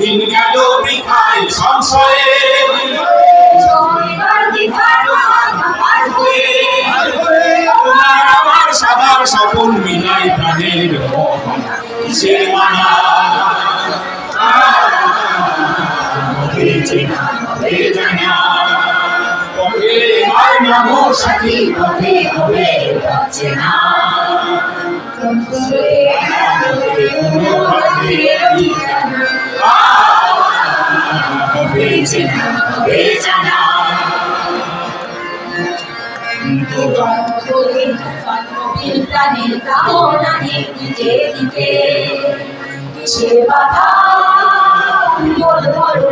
দিন গেল বৃথায় সংশয়ে আমার সবার সকল মিলাই প্রাণের মহানা আর নমো সাথী হবে হবে বাঁচে না প্রাণের কামনা নিজে দিতে সে বাধা বল বলো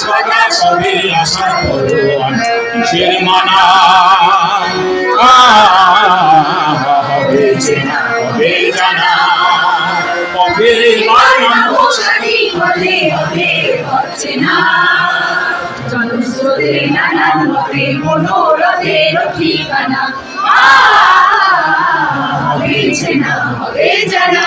সদা সবে আশা করুন কিসের মানা হবে ঠিকানা হবে চেনা